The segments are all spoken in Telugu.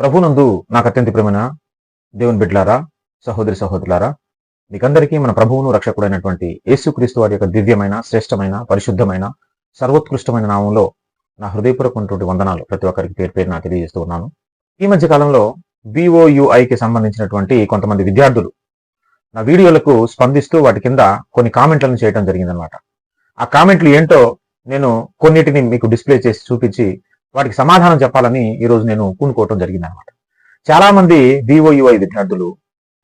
ప్రభునందు నాకు అత్యంత ప్రేమైన దేవుని బిడ్లారా సహోదరి సహోదరులారా మీకందరికీ మన ప్రభువును రక్షకుడైనటువంటి యేసుక్రీస్తు వారి యొక్క దివ్యమైన శ్రేష్టమైన పరిశుద్ధమైన సర్వోత్కృష్టమైన నామంలో నా హృదయపూర్వకమైనటువంటి వందనాలు. ప్రతి ఒక్కరికి పేరు పేరు నా తెలియజేస్తూ ఉన్నాను. ఈ మధ్య కాలంలో బిఓయుఐకి సంబంధించినటువంటి కొంతమంది విద్యార్థులు నా వీడియోలకు స్పందిస్తూ వాటి కింద కొన్ని కామెంట్లను చేయడం జరిగిందనమాట ఆ కామెంట్లు ఏంటో నేను కొన్నిటిని మీకు డిస్ప్లే చేసి చూపించి వాటికి సమాధానం చెప్పాలని ఈరోజు నేను పూనుకోవటం జరిగిందనమాట. చాలా మంది BOUI విద్యార్థులు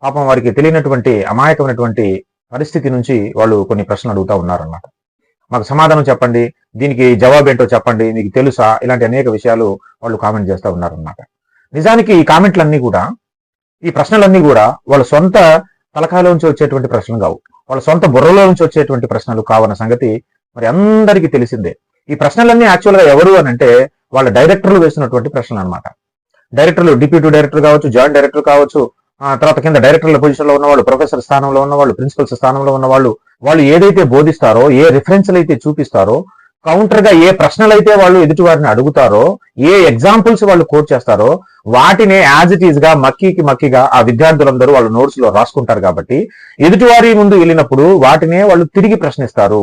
పాపం వారికి తెలియనటువంటి అమాయకమైనటువంటి పరిస్థితి నుంచి వాళ్ళు కొన్ని ప్రశ్నలు అడుగుతా ఉన్నారన్నమాట మాకు సమాధానం చెప్పండి దీనికి జవాబు ఏంటో చెప్పండి మీకు తెలుసా? ఇలాంటి అనేక విషయాలు వాళ్ళు కామెంట్ చేస్తూ ఉన్నారన్నమాట నిజానికి ఈ కామెంట్లన్నీ కూడా ఈ ప్రశ్నలన్నీ కూడా వాళ్ళ సొంత తలకాయలోంచి వచ్చేటువంటి ప్రశ్నలు కావు. వాళ్ళ సొంత బుర్రలో నుంచి వచ్చేటువంటి ప్రశ్నలు కావన్న సంగతి మరి అందరికీ తెలిసిందే. ఈ ప్రశ్నలన్నీ యాక్చువల్గా ఎవరు అని అంటే వాళ్ళ డైరెక్టర్లు వేసినటువంటి ప్రశ్నలు అన్నమాట. డైరెక్టర్లు డిప్యూటీ డైరెక్టర్ కావచ్చు జాయింట్ డైరెక్టర్ కావచ్చు తర్వాత కింద డైరెక్టర్ల పొజిషన్లో ఉన్నవాళ్ళు ప్రొఫెసర్ స్థానంలో ఉన్నవాళ్ళు ప్రిన్సిపల్స్ స్థానంలో ఉన్నవాళ్ళు వాళ్ళు ఏదైతే బోధిస్తారో ఏ రిఫరెన్స్లు అయితే చూపిస్తారో కౌంటర్గా ఏ ప్రశ్నలు అయితే వాళ్ళు ఎదుటి వారిని అడుగుతారో ఏ ఎగ్జాంపుల్స్ వాళ్ళు కోట్ చేస్తారో వాటినే యాజ్ ఇట్ ఈస్గా మక్కీకి మక్కిగా ఆ విద్యార్థులందరూ వాళ్ళ నోట్స్లో రాసుకుంటారు కాబట్టి ఎదుటివారి ముందు వెళ్ళినప్పుడు వాటినే వాళ్ళు తిరిగి ప్రశ్నిస్తారు.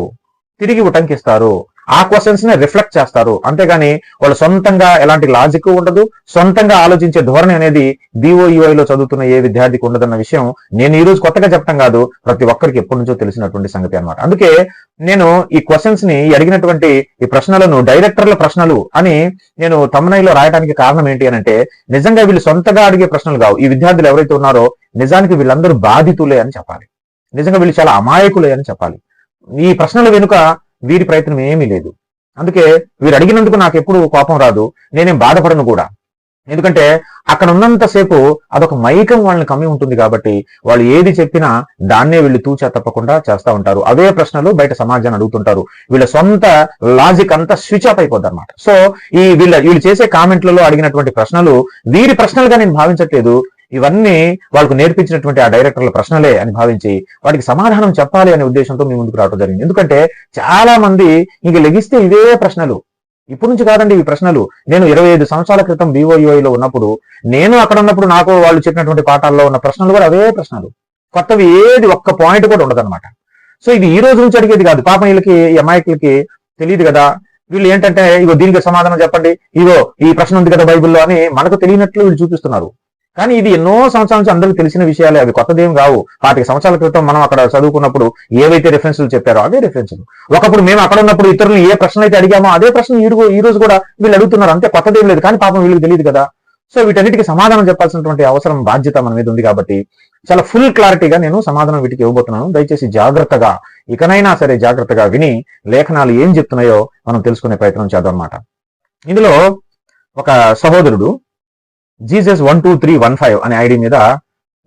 తిరిగి ఉటంకిస్తారు. ఆ క్వశ్చన్స్ని రిఫ్లెక్ట్ చేస్తారు. అంతేగాని వాళ్ళు సొంతంగా ఎలాంటి లాజిక్ ఉండదు. సొంతంగా ఆలోచించే ధోరణి అనేది BOUI లో చదువుతున్న ఏ విద్యార్థికి ఉండదన్న విషయం నేను ఈ రోజు కొత్తగా చెప్పడం కాదు. ప్రతి ఒక్కరికి ఎప్పటి నుంచో తెలిసినటువంటి సంగతి అన్నమాట. అందుకే నేను ఈ క్వశ్చన్స్ని అడిగినటువంటి ఈ ప్రశ్నలను డైరెక్టర్ల ప్రశ్నలు అని నేను తమ్నైలో రాయడానికి కారణం ఏంటి అని అంటే నిజంగా వీళ్ళు సొంతగా అడిగే ప్రశ్నలు కావు. ఈ విద్యార్థులు ఎవరైతే ఉన్నారో నిజానికి వీళ్ళందరూ బాధితులే అని చెప్పాలి. నిజంగా వీళ్ళు చాలా అమాయకులే అని చెప్పాలి. ఈ ప్రశ్నల వెనుక వీరి ప్రయత్నం ఏమీ లేదు. అందుకే వీరు అడిగినందుకు నాకు ఎప్పుడు కోపం రాదు. నేనేం బాధపడను కూడా. ఎందుకంటే అక్కడ ఉన్నంతసేపు అదొక మైకం వాళ్ళని కమ్మి ఉంటుంది కాబట్టి వాళ్ళు ఏది చెప్పినా దాన్నే వీళ్ళు తూచా తప్పకుండా చేస్తా ఉంటారు. అవే ప్రశ్నలు బయట సమాజాన్ని అడుగుతుంటారు. వీళ్ళ సొంత లాజిక్ అంతా స్విచ్ ఆఫ్ అయిపోద్ది అనమాట సో ఈ వీళ్ళ వీళ్ళు చేసే కామెంట్లలో అడిగినటువంటి ప్రశ్నలు వీరి ప్రశ్నలుగా నేను భావించట్లేదు. ఇవన్నీ వాళ్ళకు నేర్పించినటువంటి ఆ డైరెక్టర్ల ప్రశ్నలే అని భావించి వాటికి సమాధానం చెప్పాలి అనే ఉద్దేశంతో మీ ముందుకు రావడం జరిగింది. ఎందుకంటే చాలా మంది ఇంక లెగిస్తే ఇవే ప్రశ్నలు. ఇప్పటి నుంచి కాదండి ఈ ప్రశ్నలు. నేను ఇరవై ఐదు సంవత్సరాల క్రితం BOUI లో ఉన్నప్పుడు నేను అక్కడ ఉన్నప్పుడు నాకు వాళ్ళు చెప్పినటువంటి పాఠాల్లో ఉన్న ప్రశ్నలు కూడా అవే ప్రశ్నలు. కొత్తవి ఏది ఒక్క పాయింట్ కూడా ఉండదన్నమాట. సో ఇది ఈ రోజు నుంచి అడిగేది కాదు. పాపం వీళ్ళకి ఈ అమాయకులకి తెలియదు కదా. వీళ్ళు ఏంటంటే ఇగో దీనికి సమాధానం చెప్పండి. ఇగో ఈ ప్రశ్న ఉంది కదా బైబిల్లో అని మనకు తెలియనట్లు వీళ్ళు చూపిస్తున్నారు. కానీ ఇది ఎన్నో సంవత్సరాల నుంచి అందరికీ తెలిసిన విషయాలే అవి కొత్తదేం కావు. పాతిక సంవత్సరాల క్రితం మనం అక్కడ చదువుకున్నప్పుడు ఏవైతే రెఫరెన్స్లు చెప్పారో అవే రెఫరెన్స్లు ఒకప్పుడు మేము అక్కడ ఉన్నప్పుడు ఇతరులు ఏ ప్రశ్న అయితే అడిగామో అదే ప్రశ్న ఈ ఈ రోజు కూడా వీళ్ళు అడుగుతున్నారు. అంతే కొత్తదేం లేదు. కానీ పాపం వీళ్ళకి తెలియదు కదా. సో వీటన్నిటికీ సమాధానం చెప్పాల్సినటువంటి అవసరం బాధ్యత మన మీద ఉంది కాబట్టి చాలా ఫుల్ క్లారిటీగా నేను సమాధానం వీటికి ఇవ్వబోతున్నాను. దయచేసి జాగ్రత్తగా ఇకనైనా సరే జాగ్రత్తగా విని లేఖనాలు ఏం చెప్తున్నాయో మనం తెలుసుకునే ప్రయత్నం చేద్దాం అన్నమాట. ఇందులో ఒక సహోదరుడు Jesus one two three one five అనే ఐడి మీద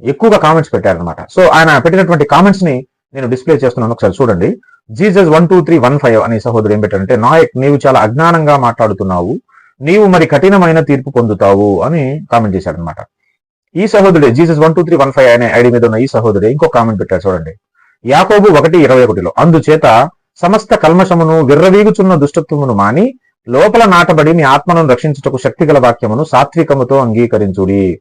ఎక్కువగా కామెంట్స్ పెట్టారనమాట సో ఆయన పెట్టినటువంటి కామెంట్స్ని నేను డిస్ప్లే చేస్తున్నాను ఒకసారి చూడండి. Jesus one two three one five అనే సహోదరు ఏం పెట్టారంటే నాయక్ నీవు చాలా అజ్ఞానంగా మాట్లాడుతున్నావు. నీవు మరి కఠినమైన తీర్పు పొందుతావు అని కామెంట్ చేశాడనమాట ఈ సహోదరుడే Jesus one two three one five అనే ఐడి మీద ఉన్న ఈ సహోదరుడే ఇంకో కామెంట్ పెట్టారు చూడండి. యాకోబు ఒకటి ఇరవై ఒకటిలో అందుచేత సమస్త కల్మషమును విర్రవీగుచున్న దుష్టత్వమును మాని లోపల నాటబడి మీ ఆత్మను రక్షించుటకు శక్తిగల వాక్యమును సాత్వికముతో అంగీకరించుడి.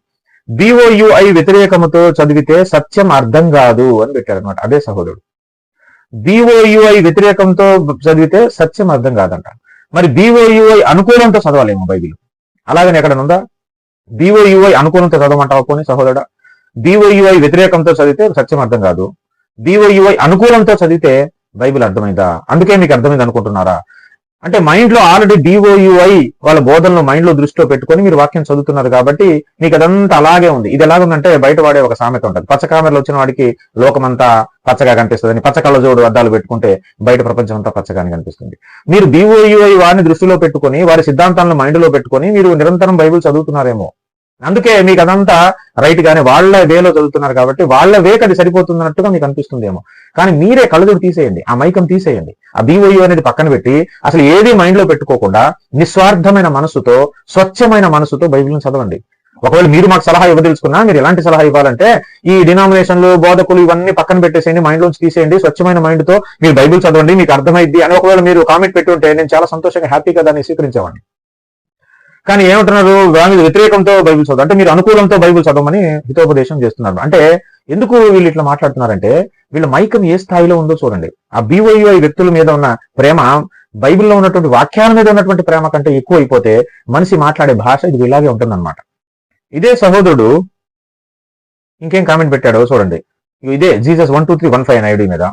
బిఓయుఐ వ్యతిరేకముతో చదివితే సత్యం అర్థం కాదు అని పెట్టారనమాట అదే సహోదరుడు. బిఓయుఐ వ్యతిరేకంతో చదివితే సత్యం అర్థం కాదంట. మరి బిఓయుఐ అనుకూలంతో చదవాలేమో బైబిల్. అలాగని ఎక్కడ ఉందా? బిఓయుఐ అనుకూలంతో చదవమంటావు పోనీ సహోదరుడా? బిఓయుఐ వ్యతిరేకంతో చదివితే సత్యం అర్థం కాదు. బిఓయుఐ అనుకూలంతో చదివితే బైబిల్ అర్థమైందా? అందుకే మీకు అర్థమైంది అనుకుంటున్నారా? అంటే మైండ్లో ఆల్రెడీ డిఓయుఐ వాళ్ళ బోధనలు మైండ్లో దృష్టిలో పెట్టుకొని మీరు వాక్యం చదువుతున్నారు కాబట్టి మీకు అదంతా అలాగే ఉంది. ఇది ఎలాగుందంటే బయట వాడే ఒక సామెత ఉంటుంది. పచ్చ కామెరలో వచ్చిన వాడికి లోకమంతా పచ్చగా కనిపిస్తుంది పచ్చ కళ్ళజోడు అద్దాలు పెట్టుకుంటే బయట ప్రపంచం అంతా పచ్చగానే కనిపిస్తుంది. మీరు డిఓయుఐ వారిని దృష్టిలో పెట్టుకొని వారి సిద్ధాంతాలను మైండ్లో పెట్టుకొని మీరు నిరంతరం బైబిల్ చదువుతున్నారేమో అందుకే మీకు అదంతా రైట్ గానే వాళ్ళ వేలో చదువుతున్నారు కాబట్టి వాళ్ళ వేకి అది సరిపోతున్నట్టుగా మీకు అనిపిస్తుందేమో. కానీ మీరే కళ్ళజోడు తీసేయండి ఆ మైకం తీసేయండి. ఆ బీఓయూ అనేది పక్కన పెట్టి అసలు ఏది మైండ్లో పెట్టుకోకుండా నిస్వార్థమైన మనసుతో స్వచ్ఛమైన మనసుతో బైబిల్ని చదవండి. ఒకవేళ మీరు మాకు సలహా ఇవ్వదలుచుకున్నా మీరు ఎలాంటి సలహా ఇవ్వాలంటే ఈ డినామినేషన్లు బోధకులు ఇవన్నీ పక్కన పెట్టేసేయండి మైండ్ లోంచి తీసేయండి స్వచ్ఛమైన మైండ్తో మీరు బైబిల్ చదవండి మీకు అర్థమైద్ది అని ఒకవేళ మీరు కామెంట్ పెట్టి ఉంటే నేను చాలా సంతోషంగా హ్యాపీగా దాన్ని స్వీకరించేవాడిని. కానీ ఏమంటున్నారు? దాని వ్యతిరేకంతో బైబిల్ చదవ అంటే మీరు అనుకూలంతో బైబిల్ చదవమని హితోపదేశం చేస్తున్నారు. అంటే ఎందుకు వీళ్ళు ఇట్లా మాట్లాడుతున్నారంటే వీళ్ళ మైకం ఏ స్థాయిలో ఉందో చూడండి. ఆ బీఓఈఐ వ్యక్తుల మీద ఉన్న ప్రేమ బైబిల్లో ఉన్నటువంటి వాక్యాల మీద ఉన్నటువంటి ప్రేమ కంటే ఎక్కువ అయిపోతే మనిషి మాట్లాడే భాష ఇది ఇలాగే ఉంటుందన్నమాట. ఇదే సహోదరుడు ఇంకేం కామెంట్ పెట్టాడో చూడండి. ఇదే Jesus one two three one five ID మీద.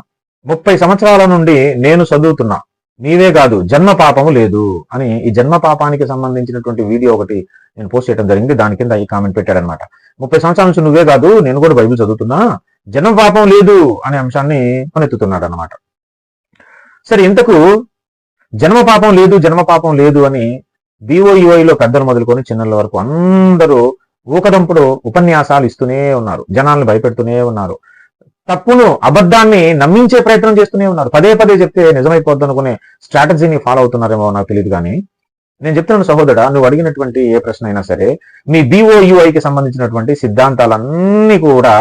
ముప్పై సంవత్సరాల నుండి నేను చదువుతున్నా. నీవే కాదు జన్మ పాపము లేదు అని ఈ జన్మ పాపానికి సంబంధించినటువంటి వీడియో ఒకటి నేను పోస్ట్ చేయడం జరిగింది. దాని కింద ఈ కామెంట్ పెట్టాడనమాట. ముప్పై సంవత్సరాల నుంచి నువ్వే కాదు నేను కూడా బైబిల్ చదువుతున్నా జన్మ పాపం లేదు అనే అంశాన్ని కొనెత్తుతున్నాడు అనమాట సరే ఇంతకు జన్మ పాపం లేదు జన్మ పాపం లేదు అని లో పెద్దలు మొదలుకొని చిన్నల వరకు అందరూ ఊకదంపుడు ఉపన్యాసాలు ఇస్తూనే ఉన్నారు. జనాలను భయపెడుతూనే ఉన్నారు. తప్పును అబద్ధాన్ని నమ్మించే ప్రయత్నం చేస్తూనే ఉన్నారు. పదే పదే చెప్తే నిజమైపోద్ది అనుకునే స్ట్రాటజీని ఫాలో అవుతున్నారేమో నాకు తెలియదు కానీ నేను చెప్తున్నాను సహోదరా నువ్వు అడిగినటువంటి ఏ ప్రశ్న అయినా సరే మీ బిఓయుఐకి సంబంధించినటువంటి సిద్ధాంతాలన్నీ కూడా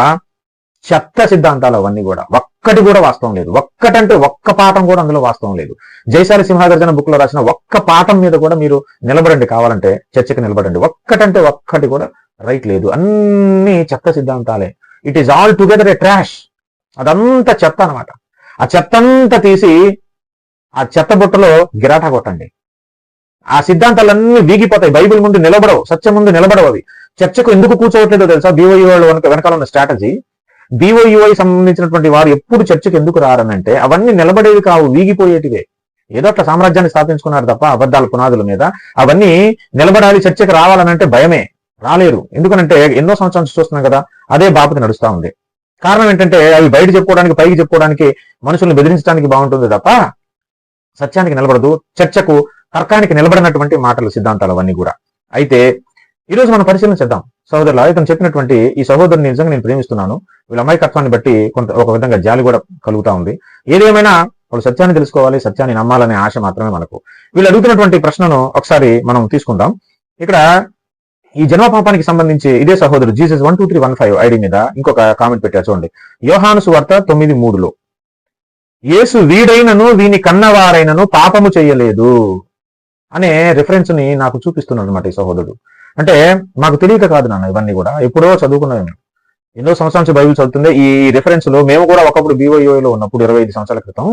చెత్త సిద్ధాంతాలు అవన్నీ కూడా ఒక్కటి కూడా వాస్తవం లేదు. ఒక్కటంటే ఒక్క పాఠం కూడా అందులో వాస్తవం లేదు. జయశాలి సింహాగర్జన బుక్లో రాసిన ఒక్క పాఠం మీద కూడా మీరు నిలబడండి. కావాలంటే చర్చకి నిలబడండి. ఒక్కటంటే ఒక్కటి కూడా రైట్ లేదు. అన్ని చెత్త సిద్ధాంతాలే. It is all together a trash అదంతా చెత్త అనమాట ఆ చెత్త అంతా తీసి ఆ చెత్త బుట్టలో గిరాటా కొట్టండి. ఆ సిద్ధాంతాలన్నీ వీగిపోతాయి. బైబిల్ ముందు నిలబడవు. సత్యం ముందు నిలబడవు అవి. చర్చకు ఎందుకు కూర్చోవట్లేదో తెలుసా? బీఓఈ వాళ్ళు వెనక వెనకాల ఉన్న స్ట్రాటజీ. బీఓఈ సంబంధించినటువంటి వారు ఎప్పుడు చర్చకు ఎందుకు రారనంటే అవన్నీ నిలబడేవి కావు వీగిపోయేటివే. ఏదో అట్లా సామ్రాజ్యాన్ని స్థాపించుకున్నారు తప్ప అబద్ధాల పునాదుల మీద అవన్నీ నిలబడాలి చర్చకు రావాలనంటే భయమే. రాలేరు. ఎందుకనంటే ఎన్నో సంవత్సరాలు చూస్తున్నాం కదా అదే బాపతి నడుస్తా ఉంది. కారణం ఏంటంటే అవి బయట చెప్పుకోవడానికి పైకి చెప్పుకోవడానికి మనుషుల్ని బెదిరించడానికి బాగుంటుంది తప్ప సత్యానికి నిలబడదు. చర్చకు తర్కానికి నిలబడినటువంటి మాటలు సిద్ధాంతాలు అవన్నీ కూడా. అయితే ఈరోజు మనం పరిశీలన చేద్దాం. సహోదరులు ఇతను చెప్పినటువంటి ఈ సహోదరుని నిజంగా నేను ప్రేమిస్తున్నాను. వీళ్ళ అమాయకత్వాన్ని బట్టి కొంత ఒక విధంగా జాలి కూడా కలుగుతా ఉంది. ఏదేమైనా వాళ్ళు సత్యాన్ని తెలుసుకోవాలి సత్యాన్ని నమ్మాలనే ఆశ మాత్రమే మనకు. వీళ్ళు అడుగుతున్నటువంటి ప్రశ్నను ఒకసారి మనం తీసుకుందాం. ఇక్కడ ఈ జన్మ పాపానికి సంబంధించి ఇదే సహోదరు Jesus one two three one five ID మీద ఇంకొక కామెంట్ పెట్టారు. చూడండి. యోహాను సువార్త తొమ్మిది మూడులో యేసు వీడైనను వీని కన్నవారైనను పాపము చేయలేదు అనే రిఫరెన్స్ని నాకు చూపిస్తున్నాడు అనమాట ఈ సహోదరుడు. అంటే మాకు తెలియక కాదు నాన్న ఇవన్నీ కూడా. ఎప్పుడో చదువుకున్నాను ఎన్నో సంవత్సరాల నుంచి బైబిల్ చదువుతుంది ఈ రిఫరెన్స్లో మేము కూడా ఒకప్పుడు బీఓఈలో ఉన్నప్పుడు ఇరవై ఐదు సంవత్సరాల క్రితం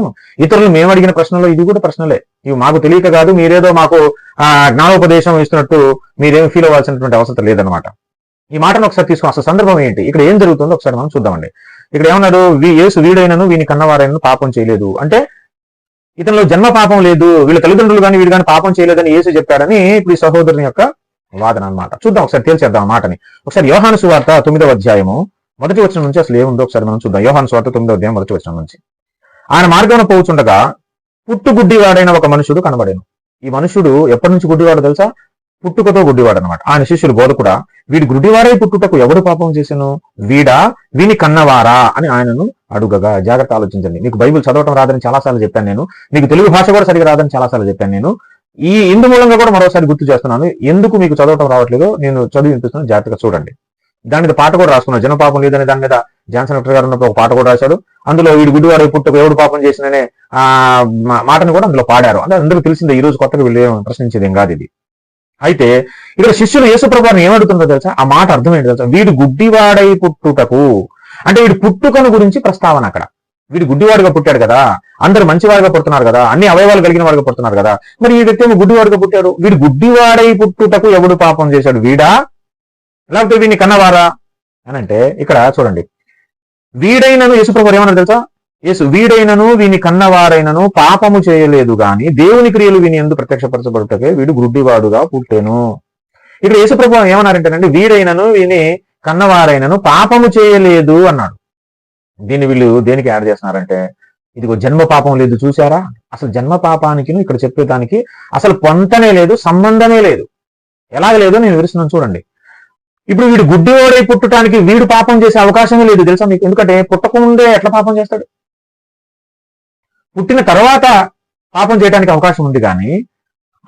ఇతరులు మేము అడిగిన ప్రశ్నలో ఇది కూడా ప్రశ్నలే. ఇవి మాకు తెలియక కాదు మీరేదో మాకు ఆ జ్ఞానోపదేశం ఇస్తున్నట్టు మీరేమి ఫీల్ అవ్వాల్సినటువంటి అవసరం లేదనమాట ఈ మాటను ఒకసారి తీసుకుని అసలు సందర్భం ఏంటి? ఇక్కడ ఏం జరుగుతుందో ఒకసారి మనం చూద్దామండి. ఇక్కడ ఏమన్నాడు? ఏసు వీడైనను వీని కన్నవారైనను పాపం చేయలేదు. అంటే ఇతనిలో జన్మ పాపం లేదు వీళ్ళ తల్లిదండ్రులు కానీ వీడు కానీ పాపం చేయలేదని యేసు చెప్పాడని ఇప్పుడు ఈ సహోదరుని యొక్క వాదన అన్నమాట. చూద్దాం ఒకసారి తేల్చేద్దాం ఆ మాటని. ఒకసారి యోహాను సువార్త తొమ్మిదవ అధ్యాయము మొదటి వచ్చిన నుంచి అసలు ఏముందో ఒకసారి మనం చూద్దాం. యోహాను సువార్త తొమ్మిదవ అధ్యాయం మొదటి వచ్చిన నుంచి. ఆయన మార్గంలో పోవుచుండగా పుట్టుగుడ్డివాడైన ఒక మనుషుడు కనబడాను. ఈ మనుషుడు ఎప్పటి నుంచి గుడ్డివాడు తెలుసా? పుట్టుకతో గుడ్డివాడు అనమాట ఆయన శిష్యులు బోధకుడా వీడి గుడ్డివాడై పుట్టుటకు ఎవడు పాపం చేశాను వీడా? వీని కన్నవారా? అని ఆయనను అడుగగా జాగ్రత్త ఆలోచించండి. మీకు బైబిల్ చదవటం రాదని చాలాసార్లు చెప్పాను నేను. మీకు తెలుగు భాష కూడా సరిగా రాదని చాలాసార్లు చెప్పాను నేను. ఈ ఇందు మూలంగా కూడా మరోసారి గుర్తు చేస్తున్నాను ఎందుకు మీకు చదవటం రావట్లేదో నేను చదివి వినిపిస్తున్నాను జాగ్రత్తగా చూడండి. దాని మీద పాట కూడా రాసుకున్నాను జనపాపం లేదని దాని మీద జాన్సన్ డాక్టర్ గారు ఉన్నప్పుడు ఒక పాట కూడా రాశాడు. అందులో వీడి గుడ్డివాడు పుట్టుకు ఎవడు పాపం చేసిననే ఆ మా- మాటను కూడా అందులో పాడారు. అంటే అందరూ తెలిసిందే ఈ రోజు కొత్తగా వీళ్ళు ప్రశ్నించేది ఏం కాదు ఇది. అయితే ఇక్కడ శిష్యులు యేసుప్రభుని ఏమడుతుందో తెలుసా? ఆ మాట అర్థమైంది తెలుసా? వీడు గుడ్డివాడై పుట్టుటకు. అంటే వీడి పుట్టుకను గురించి ప్రస్తావన అక్కడ. వీడు గుడ్డివాడుగా పుట్టాడు కదా అందరు మంచివాడుగా పుడుతున్నారు కదా అన్ని అవయవాలు కలిగిన వాడుగా పుడుతున్నారు కదా మరి ఈ వ్యక్తి ఏమో గుడ్డివాడుగా పుట్టాడు. వీడు గుడ్డివాడై పుట్టుటకు ఎవడు పాపం చేశాడు? వీడా? లేకపోతే వీడిని కన్నవారా? అని అంటే ఇక్కడ చూడండి. వీడైనను యేసుప్రభు ఏమన్నారు తెలుసా? యేసు వీడైనను వీని కన్నవారైనను పాపము చేయలేదు గాని దేవుని క్రియలు వీని ఎందు ప్రత్యక్షపరచబడుటకే వీడు గుడ్డివాడుగా పుట్టాను. ఇక్కడ యేసుప్రభు ఏమన్నారంటేనండి వీడైనను వీని కన్నవారైనను పాపము చేయలేదు అన్నాడు. దీన్ని వీళ్ళు దేనికి యాడ్ చేస్తున్నారంటే ఇదిగో జన్మ పాపం లేదు చూసారా అసలు జన్మ పాపానికి ఇక్కడ చెప్పేదానికి అసలు పొంతనే లేదు సంబంధమే లేదు. ఎలాగ లేదో నేను వివరిస్తున్నాను చూడండి. ఇప్పుడు వీడు గుడ్డివాడై పుట్టడానికి వీడు పాపం చేసే అవకాశమే లేదు తెలుసా మీకు? ఎందుకంటే పుట్టకముందే ఎట్లా పాపం చేస్తాడు? పుట్టిన తర్వాత పాపం చేయడానికి అవకాశం ఉంది కానీ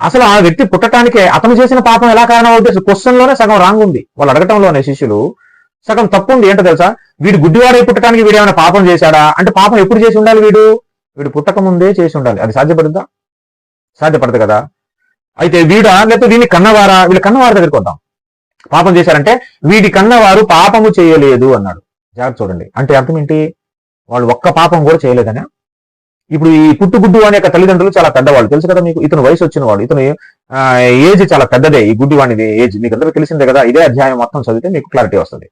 అసలు ఆ వ్యక్తి పుట్టడానికే అతను చేసిన పాపం ఎలా కారణం అవుతుంది క్వశ్చన్లోనే సగం రాంగ్ ఉంది. వాళ్ళు అడగటంలోనే శిష్యులు సగం తప్పు ఉంది ఏంటో తెలుసా? వీడు గుడ్డివాడై పుట్టడానికి వీడు ఏమైనా పాపం చేశాడా? అంటే పాపం ఎప్పుడు చేసి ఉండాలి వీడు? వీడు పుట్టక ముందే చేసి ఉండాలి. అది సాధ్యపడుద్దా? సాధ్యపడదు కదా. అయితే వీడా లేకపోతే వీని కన్నవారా? వీళ్ళ కన్నవారి దగ్గరికి వద్దాం. పాపం చేశారంటే వీడి కన్నవారు పాపము చేయలేదు అన్నాడు. జాగ్రత్త చూడండి. అంటే అర్థం ఏంటి? వాళ్ళు ఒక్క పాపం కూడా చేయలేదనే? ఇప్పుడు ఈ పుట్టుగుడ్డు అనే యొక్క తల్లిదండ్రులు చాలా పెద్దవాళ్ళు. తెలుసు కదా మీకు? ఇతను వయసు వచ్చిన వాడు ఇతను ఏజ్ చాలా పెద్దదే. ఈ గుడ్డి వాడిది ఏజ్. మీకు అందరూ తెలిసిందే కదా? ఇదే అధ్యాయం మొత్తం చదివితే మీకు క్లారిటీ వస్తుంది.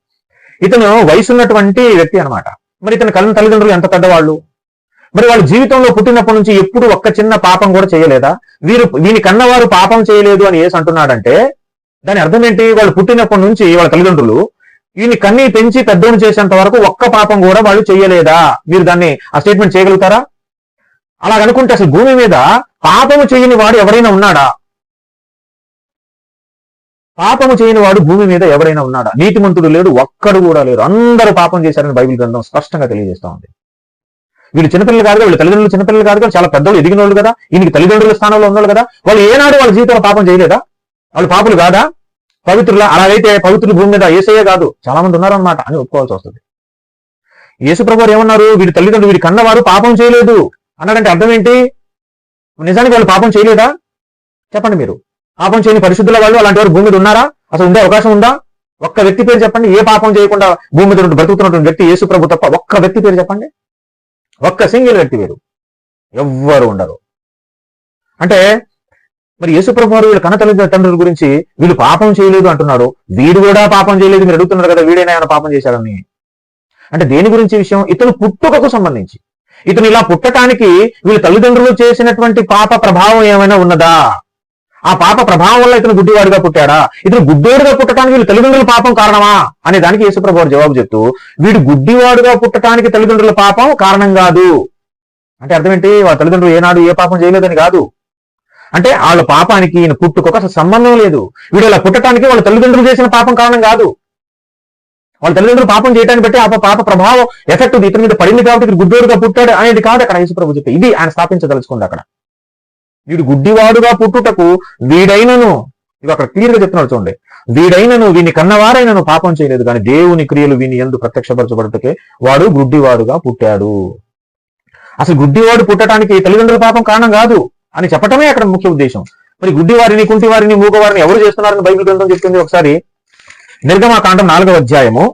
ఇతను వయసు ఉన్నటువంటి వ్యక్తి అన్నమాట. మరి ఇతని కళ్ళ తల్లిదండ్రులు ఎంత పెద్దవాళ్ళు? మరి వాళ్ళ జీవితంలో పుట్టినప్పటి నుంచి ఎప్పుడు ఒక్క చిన్న పాపం కూడా చేయలేదా? వీరు వీని కన్నవారు పాపం చేయలేదు అని ఏసి అంటున్నాడంటే దాని అర్థం ఏంటి? వాళ్ళు పుట్టినప్పటి నుంచి వాళ్ళ తల్లిదండ్రులు వీని కన్ని పెంచి పెద్దోని చేసేంత వరకు ఒక్క పాపం కూడా వాళ్ళు చేయలేదా? మీరు దాన్ని ఆ స్టేట్మెంట్ చేయగలుగుతారా? అలా అనుకుంటే అసలు భూమి మీద పాపము చేయని వాడు ఎవరైనా ఉన్నాడా? పాపము చేయని వాడు భూమి మీద ఎవరైనా ఉన్నాడా? నీతిమంతుడు లేడు ఒక్కడు కూడా లేరు అందరూ పాపం చేశారని బైబిల్ గ్రంథం స్పష్టంగా తెలియజేస్తా ఉంది. వీళ్ళు చిన్నపిల్లలు కాదు వీళ్ళ తల్లిదండ్రులు చిన్నపిల్లలు కాదు కదా చాలా పెద్దలు ఎదిగిన వాళ్ళు కదా ఈయనకి తల్లిదండ్రుల స్థానంలో ఉన్నాడు కదా. వాళ్ళు ఏనాడు వాళ్ళ జీవితంలో పాపం చేయలేదా? వాళ్ళు పాపులు కాదా? పవిత్రుల అలాగైతే పవిత్రులు భూమి మీద ఏసయ్యే కాదు. చాలా మంది ఉన్నారన్నమాట అని ఒప్పుకోవాల్సి వస్తుంది. యేసు ప్రభు ఏమన్నారు? వీడి తల్లిదండ్రులు వీడి కన్నవారు పాపం చేయలేదు. అన్నాడంటే అర్థం ఏంటి? నిజానికి వాళ్ళు పాపం చేయలేదా? చెప్పండి మీరు. పాపం చేయని పరిశుద్ధుల వాళ్ళు అలాంటి వారు భూమి మీద ఉన్నారా? అసలు ఉండే అవకాశం ఉందా? ఒక్క వ్యక్తి పేరు చెప్పండి. ఏ పాపం చేయకుండా భూమి మీద బ్రతుకుతున్నటువంటి వ్యక్తి యేసు ప్రభు తప్ప ఒక్క వ్యక్తి పేరు చెప్పండి. ఒక్క సింగిల్ వ్యక్తి పేరు ఎవ్వరు ఉండరు. అంటే మరి యేసుప్రభు వారు వీళ్ళు కన్న తల్లిదండ్రుల గురించి వీళ్ళు పాపం చేయలేదు అంటున్నారు వీడు కూడా పాపం చేయలేదు. మీరు అడుగుతున్నారు కదా వీడైనా ఆయన పాపం చేశాడని. అంటే దేని గురించి విషయం? ఇతను పుట్టుకకు సంబంధించి. ఇతను ఇలా పుట్టటానికి వీళ్ళ తల్లిదండ్రులు చేసినటువంటి పాప ప్రభావం ఏమైనా ఉన్నదా? ఆ పాప ప్రభావం వల్ల ఇతను గుడ్డివాడిగా పుట్టాడా? ఇతను గుడ్డోడుగా పుట్టడానికి వీళ్ళ తల్లిదండ్రుల పాపం కారణమా? అనే దానికి యేసుప్రభు జవాబు చెప్తూ వీడు గుడ్డివాడుగా పుట్టడానికి తల్లిదండ్రుల పాపం కారణం కాదు. అంటే అర్థం ఏంటి వాళ్ళ తల్లిదండ్రులు ఏనాడు ఏ పాపం చేయలేదని కాదు. అంటే వాళ్ళ పాపానికి ఈయన పుట్టుకొక సంబంధం లేదు. వీడు ఇలా పుట్టడానికి వాళ్ళ తల్లిదండ్రులు చేసిన పాపం కారణం కాదు. వాళ్ళ తల్లిదండ్రులు పాపం చేయడానికి బట్టి ఆ పాప ప్రభావం ఎఫెక్ట్ ఇతని మీద పడింది కాబట్టి ఇతను గుడ్డోడుగా పుట్టాడు అనేది కాదు అక్కడ యేసుప్రభు చెప్పి. ఇది ఆయన స్థాపించదలుచుకుంది అక్కడ. వీడు గుడ్డివాడుగా పుట్టుటకు వీడైనను ఇది అక్కడ క్లియర్గా చెప్తున్నాడు చూడండి. వీడైనను వీని కన్నవారైనను పాపం చేయలేదు కానీ దేవుని క్రియలు వీని ఎందు ప్రత్యక్షపరచబడటకే వాడు గుడ్డివాడుగా పుట్టాడు. అసలు గుడ్డివాడు పుట్టడానికి తల్లిదండ్రుల పాపం కారణం కాదు అని చెప్పటమే అక్కడ ముఖ్య ఉద్దేశం. మరి గుడ్డివారిని కుంటివారిని మూగవారిని ఎవరు చేస్తున్నారని బైబిల్ గ్రంథం చెప్తుంది ఒకసారి? నిర్గమాకాండం నాలుగవ అధ్యాయము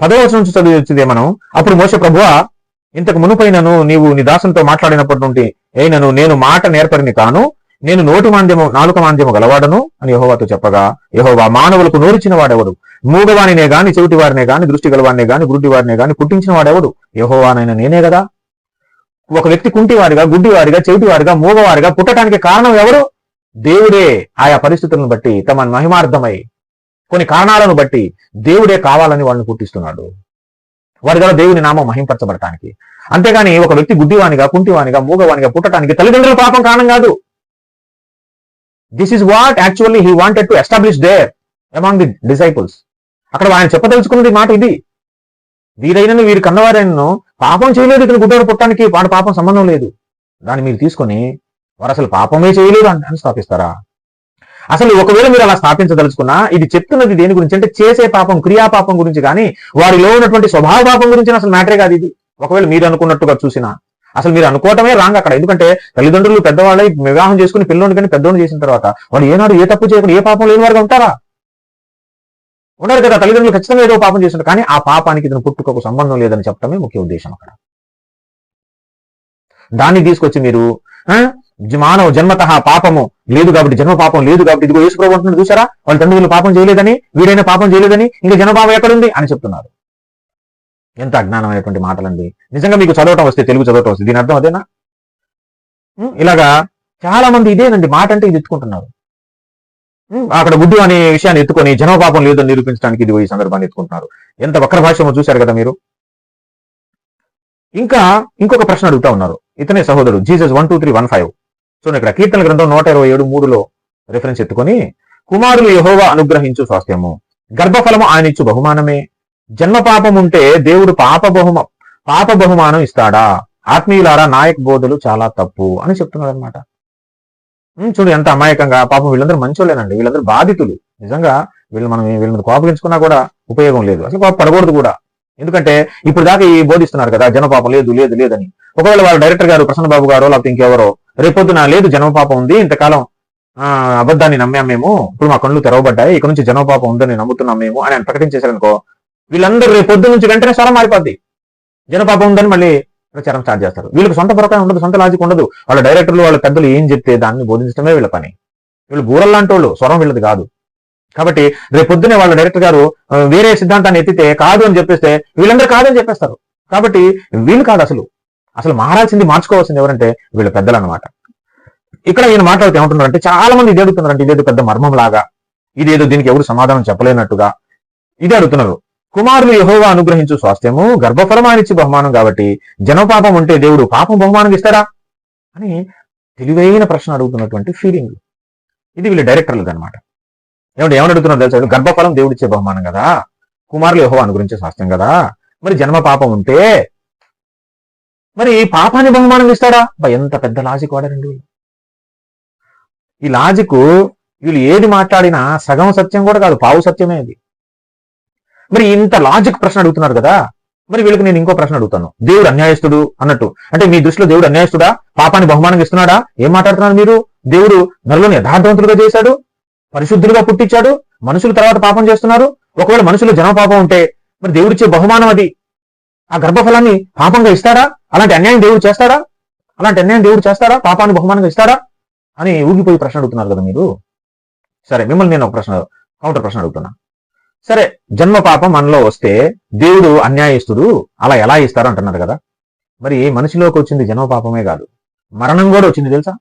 పదవ నుంచి చదివి వచ్చింది మనం అప్పుడు మోస ప్రభువా ఇంతకు మునుపైనను నీవు నీ దాసంతో మాట్లాడినప్పటి నుండి అయినను నేను మాట నేర్పడిని కాను నేను నోటి మాంద్యము నాలుక మాంద్యము గలవాడను అని యహోవాతో చెప్పగా యహోవా మానవులకు నోరిచిన వాడెవడు? మూగవానినే గాని చెవిటి వారినే గాని దృష్టి గలవారినే గాని గుడ్డి వారినే గాని పుట్టించిన వాడెవడు? యహోవానైనా నేనే కదా. ఒక వ్యక్తి కుంటివారిగా గుడ్డివారిగా చెవిటివారిగా మూగవారిగా పుట్టడానికి కారణం ఎవరు? దేవుడే. ఆయా పరిస్థితులను బట్టి తమ మహిమార్థమై కొన్ని కారణాలను బట్టి దేవుడే కావాలని వాళ్ళని పుట్టిస్తున్నాడు వారి ద్వారా దేవుని నామం మహింపరచబడటానికి. అంతేగాని ఒక వ్యక్తి గుడ్డివానిగా కుంటివానిగా మూగవానిగా పుట్టడానికి తల్లిదండ్రుల పాపం కారణం కాదు. This is what actually he wanted to establish there among the disciples అక్కడ ఆయన చెప్పదలుచుకున్నది మాట ఇది. వీరైనను వీరి కన్నవారైనను పాపం చేయలేదు ఇతను గుడ్డవాడు పుట్టడానికి వాడి పాపం సంబంధం లేదు. దాన్ని మీరు తీసుకొని వారు అసలు పాపమే చేయలేదు అని స్థాపిస్తారా? అసలు ఒకవేళ మీరు అలా స్థాపించదలుచుకున్నా ఇది చెప్తున్నది దేని గురించి అంటే చేసే పాపం క్రియా పాపం గురించి కానీ వారిలో ఉన్నటువంటి స్వభావ పాపం గురించి అసలు మ్యాటరే కాదు ఇది. ఒకవేళ మీరు అనుకున్నట్టుగా చూసినా అసలు మీరు అనుకోవటమే రాంగ్ అక్కడ. ఎందుకంటే తల్లిదండ్రులు పెద్దవాళ్ళై వివాహం చేసుకుని పిల్లోని కానీ పెద్దోని చేసిన తర్వాత వాళ్ళు ఏనాడు ఏ తప్పు చేయకుండా ఏ పాపం లేని వారుగా ఉంటారా? ఉన్నారు కదా తల్లిదండ్రులు ఖచ్చితంగా ఏదో పాపం చేస్తున్నారు కానీ ఆ పాపానికి ఇతను పుట్టుకకు సంబంధం లేదని చెప్పడమే ముఖ్య ఉద్దేశం అక్కడ. దాన్ని తీసుకొచ్చి మీరు మానవ జన్మత పాపము లేదు కాబట్టి జన్మ పాపం లేదు కాబట్టి ఇదిగో యేసు ప్రభు అంటున్నాడు చూసారా వాళ్ళ తండ్రులు పాపం చేయలేదని వీడైనా పాపం చేయలేదని ఇంకా జనపాపం ఎక్కడుంది? అని చెప్తున్నారు. ఎంత అజ్ఞానమైనటువంటి మాటలండి. నిజంగా మీకు చదవటం వస్తే తెలుగు చదవటం వస్తే దీని అర్థం అదేనా? ఇలాగా చాలా మంది ఇదేనండి మాట అంటే ఇది ఎత్తుకుంటున్నారు. అక్కడ బుద్ధు అనే విషయాన్ని ఎత్తుకొని జనపాపం లేదని నిరూపించడానికి ఇది ఈ సందర్భాన్ని ఎత్తుకుంటున్నారు. ఎంత వక్ర భాష్యమో చూశారు కదా మీరు? ఇంకా ఇంకొక ప్రశ్న అడుగుతా ఉన్నారు. ఇతనే సహోదరుడు Jesus one two three one five. So ఇక్కడ కీర్తన గ్రంథం నూట ఇరవై ఏడు మూడులో రిఫరెన్స్ ఎత్తుకొని కుమారులు యహోవా అనుగ్రహించు స్వాస్థ్యము. గర్భఫలము ఆయన ఇచ్చు బహుమానమే. జన్మ పాపం ఉంటే దేవుడు పాప బహుమ పాప బహుమానం ఇస్తాడా? ఆత్మీయులారా నాయక్ బోధలు చాలా తప్పు అని చెప్తున్నారు అనమాట చూడు ఎంత అమాయకంగా. పాపం వీళ్ళందరూ మంచోళ్ళేనండి. వీళ్ళందరూ బాధితులు. నిజంగా వీళ్ళు మనం వీళ్ళ మీద కోపగించుకున్నా కూడా ఉపయోగం లేదు. అసలు కోప పడకూడదు కూడా. ఎందుకంటే ఇప్పుడు దాకా ఈ బోధిస్తున్నారు కదా జనపాపం లేదు లేదు లేదని. ఒకవేళ వాళ్ళ డైరెక్టర్ గారు ప్రసన్న బాబు గారు లేకపోతే ఇంకెవరో రేపొద్దున లేదు జనపాపం ఉంది ఇంతకాలం ఆ, అబద్ధాన్ని నమ్మాం మేము. ఇప్పుడు మా కళ్ళు తెరవబడ్డాయి ఇక్కడ నుంచి జనపాపం ఉందని నమ్ముతున్నాం మేము అని ఆయన ప్రకటించేశారనుకో వీళ్ళందరూ రేపు పొద్దు నుంచి వెంటనే స్వరం మారిపోద్ది. జనపాపం ఉందని మళ్ళీ ప్రచారం స్టార్ట్ చేస్తారు. వీళ్ళకి సొంత ప్రకారం ఉండదు సొంత లాజిక్ ఉండదు. వాళ్ళ డైరెక్టర్లు వాళ్ళ పెద్దలు ఏం చెప్తే దాన్ని బోధించడమే వీళ్ళ పని. వీళ్ళు బూరల్లాంటి వాళ్ళు స్వరం వీళ్ళది కాదు. కాబట్టి రేపు పొద్దునే వాళ్ళ డైరెక్టర్ గారు వేరే సిద్ధాంతాన్ని ఎత్తితే కాదు అని చెప్పేస్తే వీళ్ళందరూ కాదని చెప్పేస్తారు. కాబట్టి వీళ్ళు కాదు అసలు. అసలు మారాల్సింది మార్చుకోవాల్సింది ఎవరంటే వీళ్ళ పెద్దలు అనమాట ఇక్కడ ఈయన మాట్లాడితే ఏమంటున్నారంటే చాలా మంది ఇది అడుగుతున్నారంటే ఇదేదో పెద్ద మర్మం లాగా. ఇదేదో దీనికి ఎవరు సమాధానం చెప్పలేనట్టుగా. ఇది అడుగుతున్నారు. కుమారులు యహోవా అనుగ్రహించు స్వాస్థ్యము గర్భఫలమానిచ్చి బహుమానం కాబట్టి జనపాపం ఉంటే దేవుడు పాపం బహుమానం ఇస్తాడా? అని తెలివైన ప్రశ్న అడుగుతున్నటువంటి ఫీలింగ్ ఇది వీళ్ళ డైరెక్టర్లు అనమాట ఏమంటే ఏమని అడుగుతున్నారు తెలుసా? గర్భఫలం దేవుడిచ్చే బహుమానం కదా. కుమారులు యహోవా అనుగ్రహించే స్వాస్థ్యం కదా. మరి జన్మ పాపం ఉంటే మరి పాపాన్ని బహుమానం ఇస్తాడా? ఎంత పెద్ద లాజిక్ వాడారండి ఈ లాజిక్ వీళ్ళు ఏది మాట్లాడినా సగం సత్యం కూడా కాదు పావు సత్యమే అది. మరి ఇంత లాజిక్ ప్రశ్న అడుగుతున్నారు కదా. మరి వీళ్ళకి నేను ఇంకో ప్రశ్న అడుగుతాను. దేవుడు అన్యాయస్తుడు అన్నట్టు. అంటే మీ దృష్టిలో దేవుడు అన్యాయస్తుడా? పాపాన్ని బహుమానం ఇస్తున్నాడా? ఏం మాట్లాడుతున్నారు మీరు? దేవుడు నరులను యథార్థవంతులుగా చేశాడు. పరిశుద్ధులుగా పుట్టించాడు. మనుషులు తర్వాత పాపం చేస్తున్నారు. ఒకవేళ మనుషులు జన పాపం ఉంటే మరి దేవుడిచ్చే బహుమానం అది. ఆ గర్భఫలాన్ని పాపంగా ఇస్తాడా? అలాంటి అన్యాయం దేవుడు చేస్తాడా? అలాంటి అన్యాయం దేవుడు చేస్తాడా? పాపాన్ని బహుమానంగా ఇస్తాడా? అని ఊగిపోయి ప్రశ్న అడుగుతున్నారు కదా మీరు. సరే మిమ్మల్ని నేను ఒక ప్రశ్న కౌంటర్ ప్రశ్న అడుగుతున్నా. సరే జన్మ పాపం మనలో వస్తే దేవుడు అన్యాయస్తుడు అలా ఎలా ఇస్తారు అంటున్నారు కదా. మరి మనిషిలోకి వచ్చింది జన్మ పాపమే కాదు. మరణం కూడా వచ్చింది తెలుసా?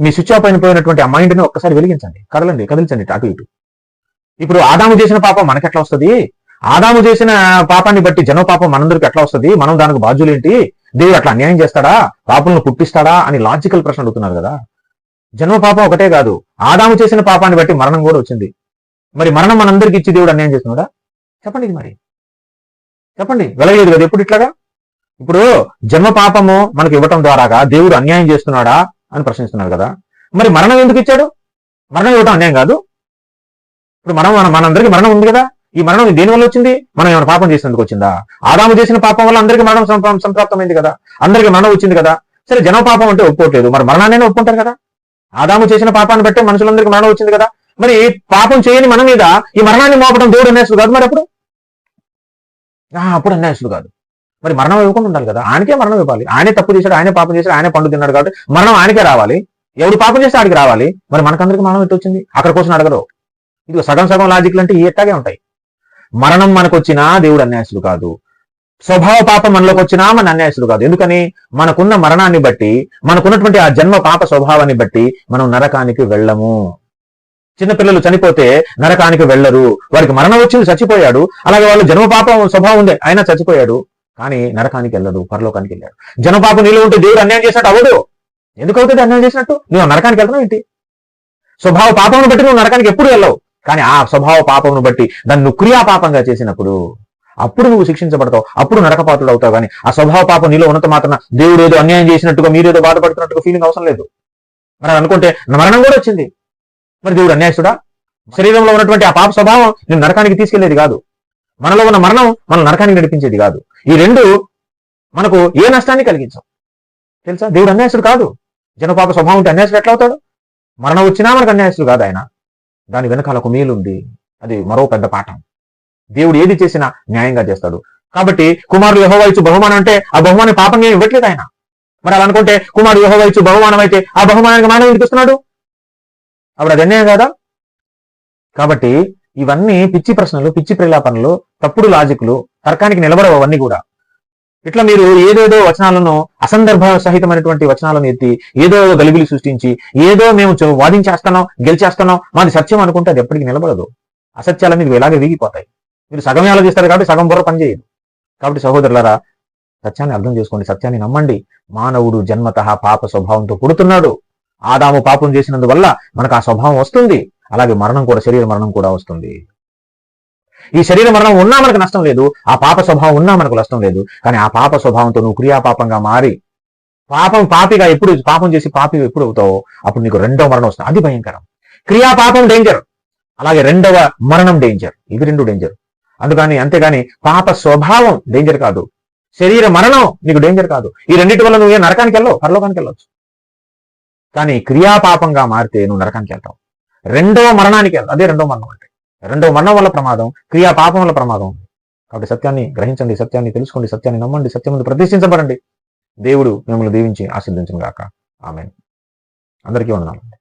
మీ స్విచ్ ఆఫ్ అయిపోయినటువంటి ఆ మైండ్ని ఒక్కసారి వెలిగించండి. కదలండి కదిలించండి అటు ఇటు. ఇప్పుడు ఆదాము చేసిన పాపం మనకెట్లా వస్తుంది? ఆదాము చేసిన పాపాన్ని బట్టి జన్మ పాపం మనందరికి ఎట్లా వస్తుంది? మనం దానికి బాధ్యులేంటి దేవుడు అట్లా అన్యాయం చేస్తాడా? పాపలను పుట్టిస్తాడా? అని లాజికల్ ప్రశ్న అడుగుతున్నారు కదా. జన్మ పాపం ఒకటే కాదు. ఆదాము చేసిన పాపాన్ని బట్టి మరణం కూడా వచ్చింది. మరి మరణం మనందరికి ఇచ్చి దేవుడు అన్యాయం చేస్తున్నాడా? చెప్పండి ఇది మరి. చెప్పండి. వెలగలేదు కదా ఎప్పుడు ఇట్లాగా? ఇప్పుడు జన్మ పాపము మనకు ఇవ్వటం ద్వారాగా దేవుడు అన్యాయం చేస్తున్నాడా అని ప్రశ్నిస్తున్నారు కదా. మరి మరణం ఎందుకు ఇచ్చాడు? మరణం ఇవ్వటం అన్యాయం కాదు. ఇప్పుడు మనం మన మనందరికీ మరణం ఉంది కదా. ఈ మరణం దేని వల్ల వచ్చింది? మనం ఏమైనా పాపం చేసినందుకు వచ్చిందా? ఆదాము చేసిన పాపం వల్ల అందరికీ మరణం సంప్రాప్తమైంది కదా. అందరికీ మరణం వచ్చింది కదా. సరే జన పాపం అంటే ఒప్పుకోవట్లేదు. మరి మరణాన్ని ఒప్పుకుంటారు కదా. ఆదాము చేసిన పాపాన్ని బట్టి మనుషులందరికీ మరణం వచ్చింది కదా. మరి పాపం చేయని మన మీద ఈ మరణాన్ని మోపడం దేవుడు అన్యాసుడు కాదు మరి అప్పుడు? అప్పుడు అన్యాసుడు కాదు. మరి మరణం ఇవ్వకుండా ఉండాలి కదా. ఆయనకే మరణం ఇవ్వాలి. ఆయనే తప్పు చేశాడు ఆయనే పాపం చేశాడు ఆయనే పండు తిన్నాడు కాబట్టి మరణం ఆయనకే రావాలి. ఎవడు పాపం చేస్తే ఆడికి రావాలి. మరి మనకందరికి మరణం ఎట్టు వచ్చింది? అక్కడ కోసం అడగరు. ఇది సగం సగం లాజిక్లు అంటే ఎట్టాగే ఉంటాయి. మరణం మనకు వచ్చినా దేవుడు అన్యాయసుడు కాదు. స్వభావ పాపం మనలోకి వచ్చినా మన అన్యాయసుడు కాదు. ఎందుకని? మనకున్న మరణాన్ని బట్టి మనకున్నటువంటి ఆ జన్మ పాప స్వభావాన్ని బట్టి మనం నరకానికి వెళ్ళము. చిన్నపిల్లలు చనిపోతే నరకానికి వెళ్ళరు. వారికి మరణం వచ్చింది చచ్చిపోయాడు. అలాగే వాళ్ళు జన్మ పాపం స్వభావం ఉంది అయినా చచ్చిపోయాడు. కానీ నరకానికి వెళ్ళడు పరలోకానికి వెళ్ళాడు జనపాపం నీళ్ళు ఉంటే దేవుడు అన్యాయం చేసినట్టు అవడు ఎందుకు అవుతుంది అన్యాయం చేసినట్టు? నువ్వు నరకానికి వెళ్తున్నావు ఏంటి? స్వభావ పాపమును బట్టి నువ్వు నరకానికి ఎప్పుడు వెళ్ళవు. కానీ ఆ స్వభావ పాపమును బట్టి దాన్ని నువ్వు క్రియా పాపంగా చేసినప్పుడు అప్పుడు నువ్వు శిక్షించబడతావు అప్పుడు నరకపాతుడు అవుతావు కానీ ఆ స్వభావ పాపం నీలో ఉన్నంత మాత్రం దేవుడు ఏదో అన్యాయం చేసినట్టుగా మీరేదో బాధపడుతున్నట్టుగా ఫీలింగ్ అవసరం లేదు. మరి అనుకుంటే మరణం కూడా వచ్చింది. మరి దేవుడు అన్యాయస్తుడా? శరీరంలో ఉన్నటువంటి ఆ పాప స్వభావం నేను నరకానికి తీసుకెళ్ళేది కాదు. మనలో ఉన్న మరణం మన నరకానికి నడిపించేది కాదు. ఈ రెండు మనకు ఏ నష్టాన్ని కలిగించవు. తెలుసా? దేవుడు అన్యాయస్తుడు కాదు. జనపాప స్వభావం ఉంటే అన్యాయస్తుడు ఎట్లా అవుతాడు? మరణం వచ్చినా మనకు అన్యాయస్తుడు కాదు ఆయన. దాని వెనకాల ఒక మేలు ఉంది అది మరో పెద్ద పాఠం. దేవుడు ఏది చేసినా న్యాయంగా చేస్తాడు. కాబట్టి కుమారుడు యహోవా ఇచ్చు బహుమానం అంటే ఆ బహుమానం పాపం ఇవ్వట్లేదు ఆయన. మరి అలా అనుకుంటే కుమారుడు యహోవా ఇచ్చు బహుమానం అయితే ఆ బహుమానానికి మానవ ఎందుకు ఇస్తున్నాడు? అప్పుడు అది అన్యాయం కదా? కాబట్టి ఇవన్నీ పిచ్చి ప్రశ్నలు పిచ్చి ప్రలాపనలు తప్పుడు లాజిక్లు తర్కానికి నిలబడవు అవన్నీ కూడా. ఇట్లా మీరు ఏదేదో వచనాలను అసందర్భ సహితమైనటువంటి వచనాలను ఎత్తి ఏదో గలిబిలి సృష్టించి ఏదో మేము వాదించేస్తున్నాం గెలిచేస్తున్నాం మాది సత్యం అనుకుంటే అది ఎప్పటికీ నిలబడదు. అసత్యాలన్నీ ఇవి ఇలాగే వీగిపోతాయి. మీరు సగం ఆలోచిస్తారు కాబట్టి సగం బుర్ర పనిచేయదు కాబట్టి సహోదరులారా సత్యాన్ని అర్థం చేసుకోండి సత్యాన్ని నమ్మండి. మానవుడు జన్మత పాప స్వభావంతో పుడుతున్నాడు. ఆదాము పాపం చేసినందువల్ల మనకు ఆ స్వభావం వస్తుంది. అలాగే మరణం కూడా శరీర మరణం కూడా వస్తుంది. ఈ శరీర మరణం ఉన్నా మనకు నష్టం లేదు ఆ పాప స్వభావం ఉన్నా మనకు నష్టం లేదు. కానీ ఆ పాప స్వభావంతో నువ్వు క్రియాపాపంగా మారి పాపం పాపిగా ఎప్పుడు పాపం చేసి పాపి ఎప్పుడు అవుతావో అప్పుడు నీకు రెండవ మరణం వస్తుంది. అది భయంకరం. క్రియాపాపం డేంజర్ అలాగే రెండవ మరణం డేంజర్ ఇవి రెండు డేంజర్ అందుకని అంతేగాని పాప స్వభావం డేంజర్ కాదు. శరీర మరణం నీకు డేంజర్ కాదు. ఈ రెండింటి వల్ల నువ్వు ఏ నరకానికి వెళ్ళవు? పరలోకానికి వెళ్ళవచ్చు కానీ క్రియాపాపంగా మారితే నువ్వు నరకానికి వెళ్తావు. రెండవ మరణానికి వెళ్తావు అదే రెండవ మరణం అంటే. రెండవ మరణం వల్ల ప్రమాదం క్రియాపాపం వల్ల ప్రమాదం. ఉంది కాబట్టి సత్యాన్ని గ్రహించండి సత్యాన్ని తెలుసుకోండి సత్యాన్ని నమ్మండి సత్యం ముందు ప్రతిష్ఠించబడండి. దేవుడు మిమ్మల్ని దీవించి ఆశీర్దించను గాక. ఆమె అందరికీ వందనాలు.